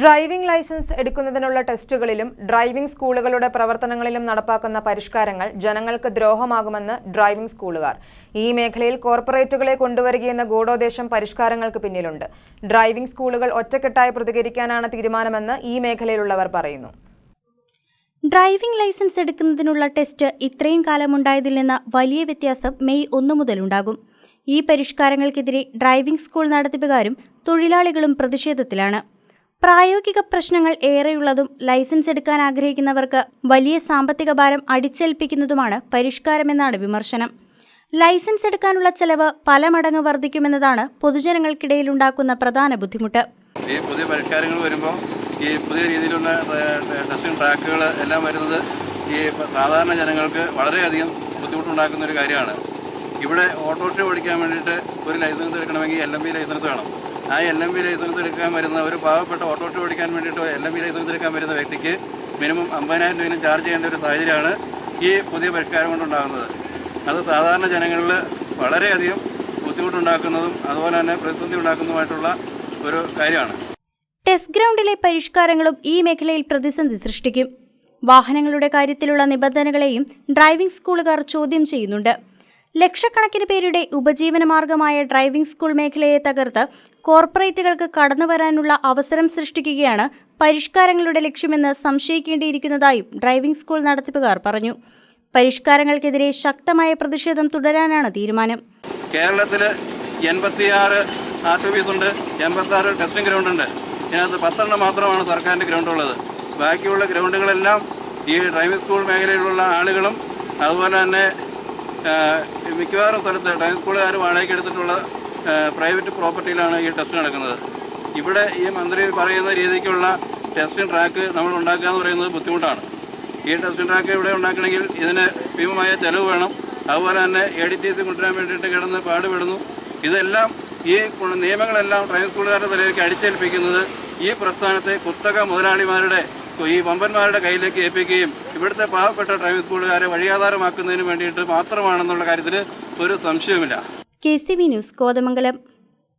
Driving licence എടുക്കുന്നതിനുള്ള ടെസ്റ്റുകളിലും driving സ്കൂളുകളുടെ പ്രവർത്തനങ്ങളിലും നടപ്പാക്കുന്ന പരിഷ്കാരങ്ങൾ ജനങ്ങൾക്ക് ദ്രോഹമാകുമെന്ന് ഡ്രൈവിംഗ് സ്കൂളുകാർ. ഈ മേഖലയിൽ കോർപ്പറേറ്റുകളെ കൊണ്ടുവരികയെന്ന ഗൂഢോദ്ദേശം പരിഷ്കാരങ്ങൾക്ക് പിന്നിലുണ്ട്. ഡ്രൈവിംഗ് സ്കൂളുകൾ ഒറ്റക്കെട്ടായി പ്രതികരിക്കാനാണ് തീരുമാനമെന്ന് ഈ മേഖലയിലുള്ളവർ പറയുന്നു. ഡ്രൈവിംഗ് ലൈസൻസ് എടുക്കുന്നതിനുള്ള ടെസ്റ്റ് ഇത്രയും കാലമുണ്ടായതിൽ നിന്ന് വലിയ വ്യത്യാസം മെയ് ഒന്ന് മുതലുണ്ടാകും. ഈ പരിഷ്കാരങ്ങൾക്കെതിരെ ഡ്രൈവിംഗ് സ്കൂൾ നടത്തിപ്പുകാരും തൊഴിലാളികളും പ്രതിഷേധത്തിലാണ്. പ്രായോഗിക പ്രശ്നങ്ങൾ ഏറെയുള്ളതും ലൈസൻസ് എടുക്കാൻ ആഗ്രഹിക്കുന്നവർക്ക് വലിയ സാമ്പത്തിക ഭാരം അടിച്ചേൽപ്പിക്കുന്നതുമാണ് പരിഷ്കാരമെന്നാണ് വിമർശനം. ലൈസൻസ് എടുക്കാനുള്ള ചെലവ് പല മടങ്ങ് വർദ്ധിക്കുമെന്നതാണ് പൊതുജനങ്ങൾക്കിടയിലുണ്ടാക്കുന്ന പ്രധാന ബുദ്ധിമുട്ട്. ഈ പുതിയ പരിഷ്കാരങ്ങൾ വരുമ്പോൾ ഈ പുതിയ രീതിയിലുള്ള ടെസ്റ്റിംഗ് ട്രാക്കുകൾ എല്ലാം വരുന്നത് ഈ സാധാരണ ജനങ്ങൾക്ക് വളരെയധികം ബുദ്ധിമുട്ടുണ്ടാക്കുന്ന ഒരു കാര്യമാണ്. ഇവിടെ ഓട്ടോറിക്ഷ ഓടിക്കാൻ വേണ്ടിയിട്ട് ഒരു ലൈസൻസ് എടുക്കണമെങ്കിൽ എൽ എം ബി ലൈസൻസ് വേണം. ആ എൽ എം ലൈസൻസ് എടുക്കാൻ വരുന്ന ഒരു പാവപ്പെട്ട ഓട്ടോറിക്ഷ ഓടിക്കാൻ വേണ്ടിയിട്ട് എൽ എം ലൈസൻസ് എടുക്കാൻ വരുന്ന വ്യക്തിക്ക് മിനിമം അമ്പതിനായിരം രൂപയും ചാർജ് ചെയ്യേണ്ട ഒരു സാഹചര്യമാണ് ഈ പുതിയ പരിഷ്കാരം കൊണ്ടുണ്ടാകുന്നത്. അത് സാധാരണ ജനങ്ങളിൽ വളരെയധികം ബുദ്ധിമുട്ടുണ്ടാക്കുന്നതും അതുപോലെ തന്നെ പ്രതിസന്ധി ഉണ്ടാക്കുന്നതുമായിട്ടുള്ള ഒരു കാര്യമാണ്. ടെസ്റ്റ് ഗ്രൗണ്ടിലെ പരിഷ്കാരങ്ങളും ഈ മേഖലയിൽ പ്രതിസന്ധി സൃഷ്ടിക്കും. വാഹനങ്ങളുടെ കാര്യത്തിലുള്ള നിബന്ധനകളെയും ഡ്രൈവിംഗ് സ്കൂളുകാർ ചോദ്യം ചെയ്യുന്നുണ്ട്. ലക്ഷക്കണക്കിന് പേരുടെ ഉപജീവനമാർഗമായ ഡ്രൈവിംഗ് സ്കൂൾ മേഖലയെ തകർത്ത് കോർപ്പറേറ്റുകൾക്ക് കടന്നു വരാനുള്ള അവസരം സൃഷ്ടിക്കുകയാണ് പരിഷ്കാരങ്ങളുടെ ലക്ഷ്യമെന്ന് സംശയിക്കേണ്ടിയിരിക്കുന്നതായും ഡ്രൈവിംഗ് സ്കൂൾ നടത്തിപ്പുകാർ പറഞ്ഞു. പരിഷ്കാരങ്ങൾക്കെതിരെ ശക്തമായ പ്രതിഷേധം തുടരാനാണ് തീരുമാനം. കേരളത്തിൽ എൺപത്തിയാറ് ആർ ടി എൺപത്താറ് ടെസ്റ്റിംഗ് ഗ്രൗണ്ട് ഉണ്ട്. ഇതിനകത്ത് പത്തെണ്ണം മാത്രമാണ് സർക്കാരിന്റെ ഗ്രൗണ്ട് ഉള്ളത്. ബാക്കിയുള്ള ഗ്രൗണ്ടുകളെല്ലാം ഈ ഡ്രൈവിംഗ് സ്കൂൾ മേഖലയിലുള്ള ആളുകളും അതുപോലെ തന്നെ മിക്കവാറും സ്ഥലത്ത് ഡ്രൈവിംഗ് സ്കൂളുകാർ വാടകയ്ക്ക് എടുത്തിട്ടുള്ള പ്രൈവറ്റ് പ്രോപ്പർട്ടിയിലാണ് ഈ ടെസ്റ്റ് നടക്കുന്നത്. ഇവിടെ ഈ മന്ത്രി പറയുന്ന രീതിക്കുള്ള ടെസ്റ്റിംഗ് ട്രാക്ക് നമ്മൾ ഉണ്ടാക്കുക എന്ന് പറയുന്നത് ബുദ്ധിമുട്ടാണ്. ഈ ടെസ്റ്റിംഗ് ട്രാക്ക് ഇവിടെ ഉണ്ടാക്കണമെങ്കിൽ ഇതിന് ഭീമമായ ചെലവ് വേണം. അതുപോലെ തന്നെ എ ഡി ടി സി കൊണ്ടുവരാൻ വേണ്ടിയിട്ട് കിടന്ന് പാടുപെടുന്നു. ഇതെല്ലാം ഈ നിയമങ്ങളെല്ലാം ഡ്രൈവിംഗ് സ്കൂളുകാരുടെ തലയിലേക്ക് അടിച്ചേൽപ്പിക്കുന്നത് ഈ പ്രസ്ഥാനത്തെ കുത്തക മുതലാളിമാരുടെ ഈ വമ്പന്മാരുടെ കയ്യിലേക്ക് ഏൽപ്പിക്കുകയും ഇവിടുത്തെ പാവപ്പെട്ട ഡ്രൈവിംഗ് സ്കൂളുകാരെ വഴിയാധാരമാക്കുന്നതിന് വേണ്ടിയിട്ട് മാത്രമാണെന്നുള്ള കാര്യത്തിൽ ഒരു സംശയവുമില്ല. K C V news Kothamangalam.